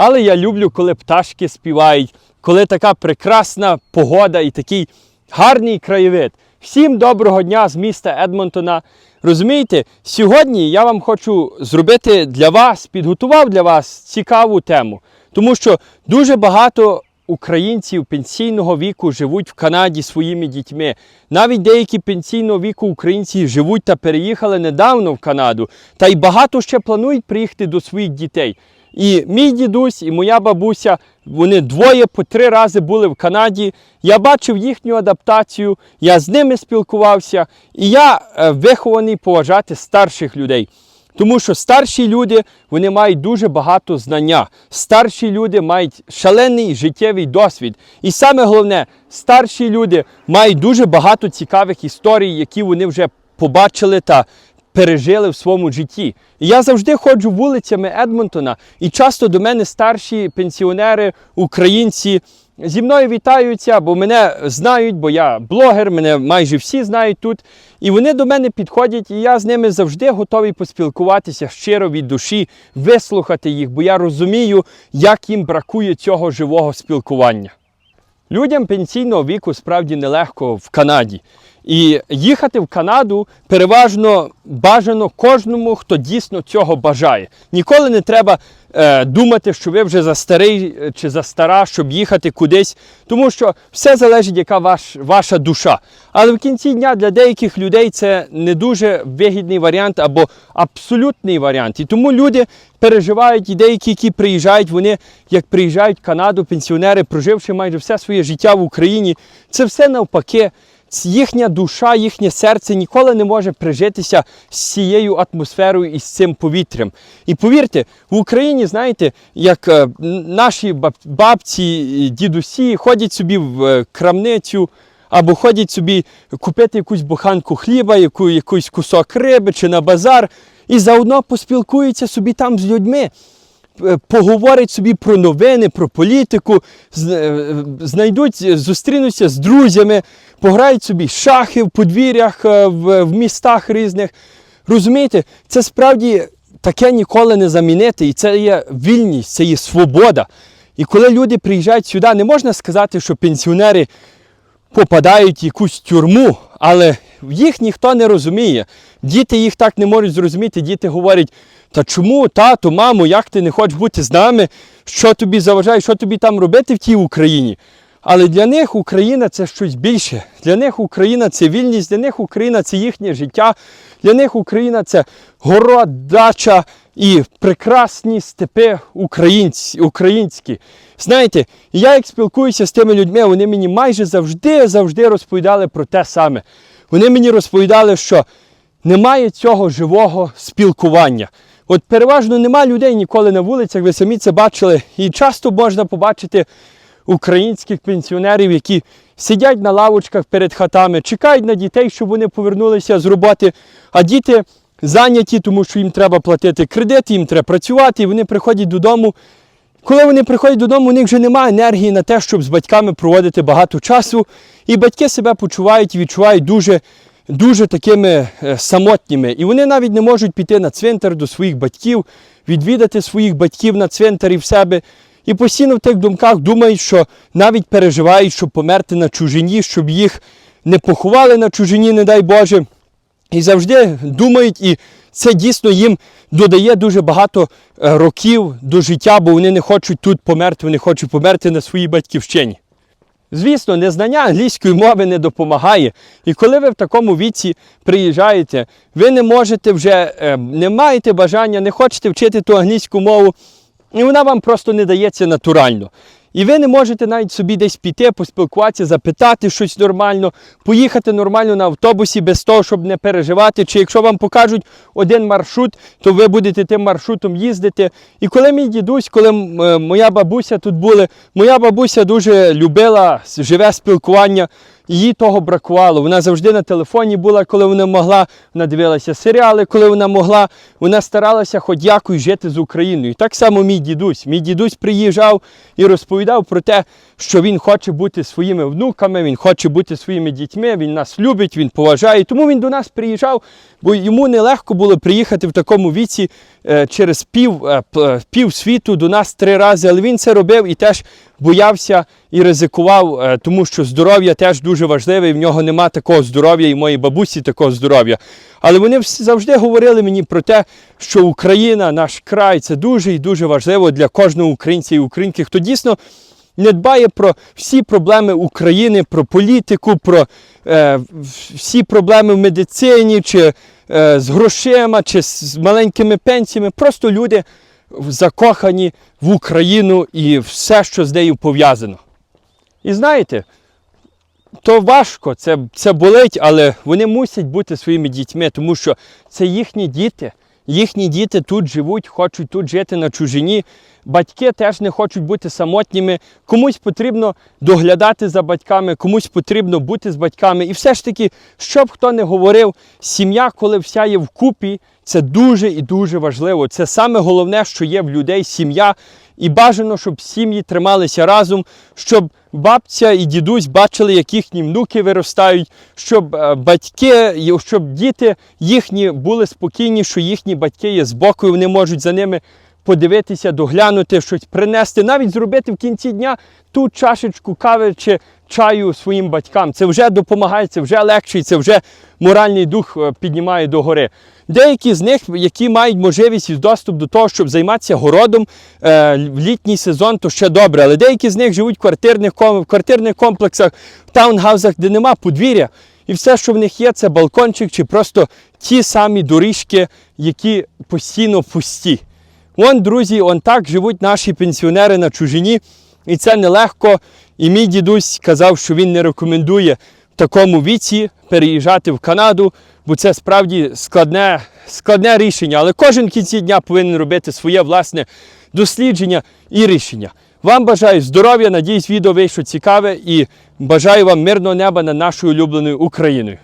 Але я люблю, коли пташки співають, коли така прекрасна погода і такий гарний краєвид. Всім доброго дня з міста Едмонтона. Розумієте, сьогодні я вам хочу зробити для вас, підготував для вас цікаву тему, тому що дуже багато українців пенсійного віку живуть в Канаді своїми дітьми. Навіть деякі пенсійного віку українці живуть та переїхали недавно в Канаду, та й багато ще планують приїхати до своїх дітей. І мій дідусь, і моя бабуся, вони двоє по три рази були в Канаді. Я бачив їхню адаптацію, я з ними спілкувався, і я е, вихований поважати старших людей. Тому що старші люди вони мають дуже багато знання. Старші люди мають шалений життєвий досвід. І саме головне, старші люди мають дуже багато цікавих історій, які вони вже побачили та пережили в своєму житті. І я завжди ходжу вулицями Едмонтона, і часто до мене старші пенсіонери, українці зі мною вітаються, бо мене знають, бо я блогер, мене майже всі знають тут. І вони до мене підходять, і я з ними завжди готовий поспілкуватися щиро від душі, вислухати їх, бо я розумію, як їм бракує цього живого спілкування. Людям пенсійного віку справді нелегко в Канаді. І їхати в Канаду переважно бажано кожному, хто дійсно цього бажає. Ніколи не треба е, думати, що ви вже за старий е, чи за стара, щоб їхати кудись, тому що все залежить, яка ваш, ваша душа. Але в кінці дня для деяких людей це не дуже вигідний варіант або абсолютний варіант. І тому люди переживають, і деякі, які приїжджають, вони як приїжджають в Канаду, пенсіонери, проживши майже все своє життя в Україні, це все навпаки. Їхня душа, їхнє серце ніколи не може прижитися з цією атмосферою і з цим повітрям. І повірте, в Україні, знаєте, як е, наші бабці, дідусі ходять собі в е, крамницю або ходять собі купити якусь буханку хліба, яку, якийсь кусок риби чи на базар, і заодно поспілкуються собі там з людьми е, поговорять собі про новини, про політику, е, знайдуть, зустрінуться з друзями, пограють собі шахи в подвір'ях, е, в, в містах різних. Розумієте, це справді таке ніколи не замінити. І це є вільність, це є свобода. І коли люди приїжджають сюди, не можна сказати, що пенсіонери попадають в якусь тюрму, але їх ніхто не розуміє. Діти їх так не можуть зрозуміти. Діти говорять, та чому, тату, мамо, як ти не хочеш бути з нами? Що тобі заважає, що тобі там робити в тій Україні? Але для них Україна це щось більше. Для них Україна це вільність, для них Україна це їхнє життя, для них Україна це город, дача і прекрасні степи українці, українські. Знаєте, я як спілкуюся з тими людьми, вони мені майже завжди завжди розповідали про те саме. Вони мені розповідали, що немає цього живого спілкування. От переважно нема людей ніколи на вулицях, ви самі це бачили. І часто можна побачити українських пенсіонерів, які сидять на лавочках перед хатами, чекають на дітей, щоб вони повернулися з роботи, а діти зайняті, тому що їм треба платити кредит, їм треба працювати, і вони приходять додому. Коли вони приходять додому, у них вже немає енергії на те, щоб з батьками проводити багато часу. І батьки себе почувають і відчувають дуже, дуже такими е, самотніми. І вони навіть не можуть піти на цвинтар до своїх батьків, відвідати своїх батьків на цвинтарі в себе. І постійно в тих думках думають, що навіть переживають, щоб померти на чужині, щоб їх не поховали на чужині, не дай Боже. І завжди думають, і це дійсно їм додає дуже багато е, років до життя, бо вони не хочуть тут померти, вони хочуть померти на своїй батьківщині. Звісно, незнання англійської мови не допомагає. І коли ви в такому віці приїжджаєте, ви не можете вже, е, не маєте бажання, не хочете вчити ту англійську мову, і вона вам просто не дається натурально. І ви не можете навіть собі десь піти, поспілкуватися, запитати щось нормально, поїхати нормально на автобусі без того, щоб не переживати. Чи якщо вам покажуть один маршрут, то ви будете тим маршрутом їздити. І коли мій дідусь, коли е, моя бабуся тут були, моя бабуся дуже любила живе спілкування. Їй того бракувало. Вона завжди на телефоні була, коли вона могла. Вона дивилася серіали, коли вона могла. Вона старалася хоч якось жити з Україною. Так само мій дідусь. Мій дідусь приїжджав і розповідав про те, що він хоче бути своїми внуками, він хоче бути своїми дітьми, він нас любить, він поважає. Тому він до нас приїжджав, бо йому нелегко було приїхати в такому віці е, через пів, е, пів світу до нас три рази, але він це робив і теж боявся і ризикував, е, тому що здоров'я теж дуже важливе, і в нього нема такого здоров'я, і моїй бабусі такого здоров'я. Але вони завжди говорили мені про те, що Україна, наш край, це дуже і дуже важливо для кожного українця і українки, хто дійсно не дбає про всі проблеми України, про політику, про е, всі проблеми в медицині, чи е, з грошима, чи з маленькими пенсіями. Просто люди закохані в Україну і все, що з нею пов'язано. І знаєте, то важко, це, це болить, але вони мусять бути своїми дітьми, тому що це їхні діти. Їхні діти тут живуть, хочуть тут жити на чужині. Батьки теж не хочуть бути самотніми. Комусь потрібно доглядати за батьками, комусь потрібно бути з батьками. І все ж таки, що б хто не говорив, сім'я, коли вся є вкупі, це дуже і дуже важливо. Це саме головне, що є в людей сім'я. І бажано, щоб сім'ї трималися разом, щоб бабця і дідусь бачили, як їхні внуки виростають, щоб е, батьки, щоб діти їхні були спокійні, що їхні батьки є збоку, і вони можуть за ними подивитися, доглянути, щось принести, навіть зробити в кінці дня ту чашечку кави чи чаю своїм батькам. Це вже допомагає, це вже легше, це вже моральний дух е, піднімає до гори. Деякі з них, які мають можливість і доступ до того, щоб займатися городом е, в літній сезон, то ще добре. Але деякі з них живуть в квартирних, в квартирних комплексах, в таунгаузах, де нема подвір'я. І все, що в них є, це балкончик чи просто ті самі доріжки, які постійно пусті. Вон, друзі, он так живуть наші пенсіонери на чужині, і це нелегко. І мій дідусь казав, що він не рекомендує такому віці переїжджати в Канаду, бо це справді складне, складне рішення. Але кожен кінці дня повинен робити своє власне дослідження і рішення. Вам бажаю здоров'я, надіюсь, відео вийшло цікаве і бажаю вам мирного неба над нашою улюбленою Україною.